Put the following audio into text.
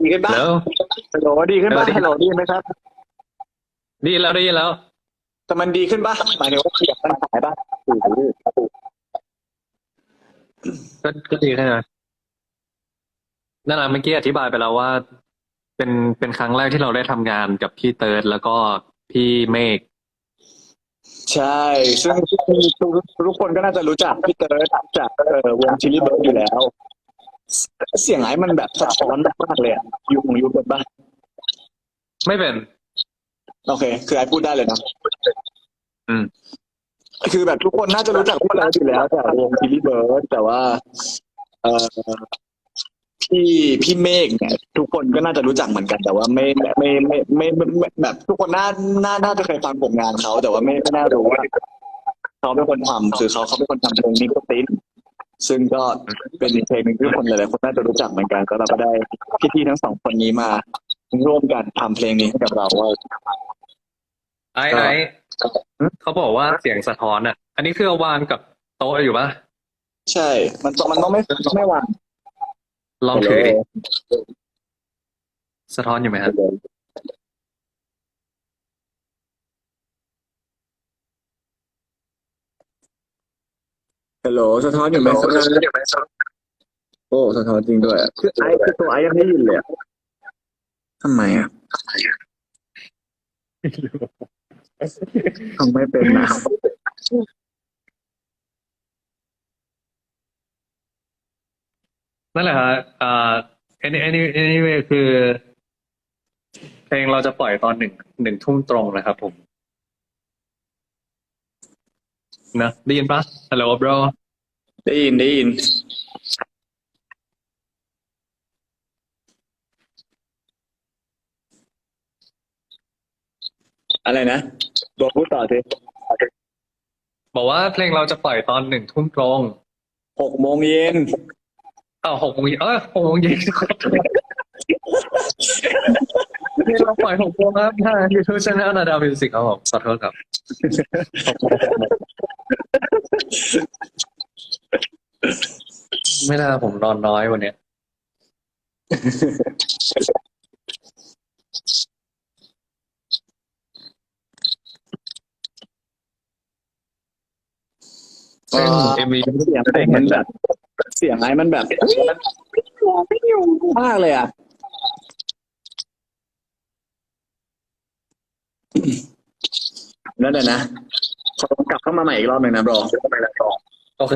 ดีขึ้นบ้างแล้วฮัลโหลดีขึ้นบ้างเออดีฮัลโหลดีไหมครับได้ยินแล้วได้ยินแล้ว แต่มันดีขึ้นบ้างหมายถึงว่าขยับมันหายบ้างก็ก็ดีแค่นั้นนั่นแหละเมื่อกี้อธิบายไปแล้วว่า เป็นเป็นครั้งแรกที่เราได้ทำงานกับพี่เติร์ดแล้วก็พี่เมฆใช่ ซึ่งทุกทุกคนก็น่าจะรู้จักพี่เติร์ดจากเอ่อวงชิลลี่เบิร์ดอยู่แล้ว เสียงไอ้มันแบบสะท้อนมากเลยอะยูของยูเป็นบ้างไม่เป็น โอเค คือไอ้พูดได้เลยนะอืม คือแบบทุกคนน่าจะรู้จักพี่เติร์ดอยู่แล้วจากวงชิลลี่เบิร์ดแต่ว่า เอ่อพี่พี่เมฆเนี่ย ทุกคนก็น่าจะรู้จักเหมือนกัน แต่ว่าไม่ไม่ไม่ไม่ไม่ไม่ไม่แบบ ทุกคนน่าน่าน่าจะเคยฟังผลงานเขาแต่ว่าไม่ไม่น่ารู้ว่าเขาเป็นคนทำคือเขาเขาเป็นคนทำเพลงนิโคติน ซึ่งก็เป็นอีกเพลงหนึ่งที่คนหลายๆคนน่าจะรู้จักเหมือนกัน ก็เราก็ได้พี่ๆทั้งสองคนนี้มาร่วมกันทำเพลงนี้ให้กับเราว่าไอ้ไอ้เขาบอกว่าเสียงสะท้อนอะ อันนี้คือเอาวางกับโต๊ะอยู่ปะใช่ มันต้องมันต้องไม่ต้องไม่วางลองถือดิสะท้อนอยู่ไหมครับ ฮัลโหลสะท้อนอยู่ไหมสะท้อนอยู่ไหมโอ้สะท้อนจริงด้วยอะคือไอคือตัวไอยังไม่ได้ยินเลยอะทำไมอะทำไม่เป็นนะนั่นแหละฮะอ่า any any anyway คือเพลงเราจะปล่อยตอนหนึ่งหนึ่งทุ่มตรงนะครับผม นะได้ยินปะ Hello bro ได้ยินได้ยิน อะไรนะ บอกพูดต่อสิบอกว่าเพลงเราจะปล่อยตอนหนึ่งทุ่มตรงหกโมงเย็นอ้าวหกโมงเย็นเออหกโมงเย็นเพลงเราปล่อยหกโมงครับทาง YouTube Channel นาดาวมิวสิกครับผมขอโทษครับ ไม่น่าผมนอนน้อยวันเนี้ยซึ่ง MV เสียงเพลงมันแบบ เสียงไอ้มันแบบมากเลยอะ นั่นแหละนะ ขอกลับเข้ามาใหม่อีกรอบหนึ่งนะบรอโอเค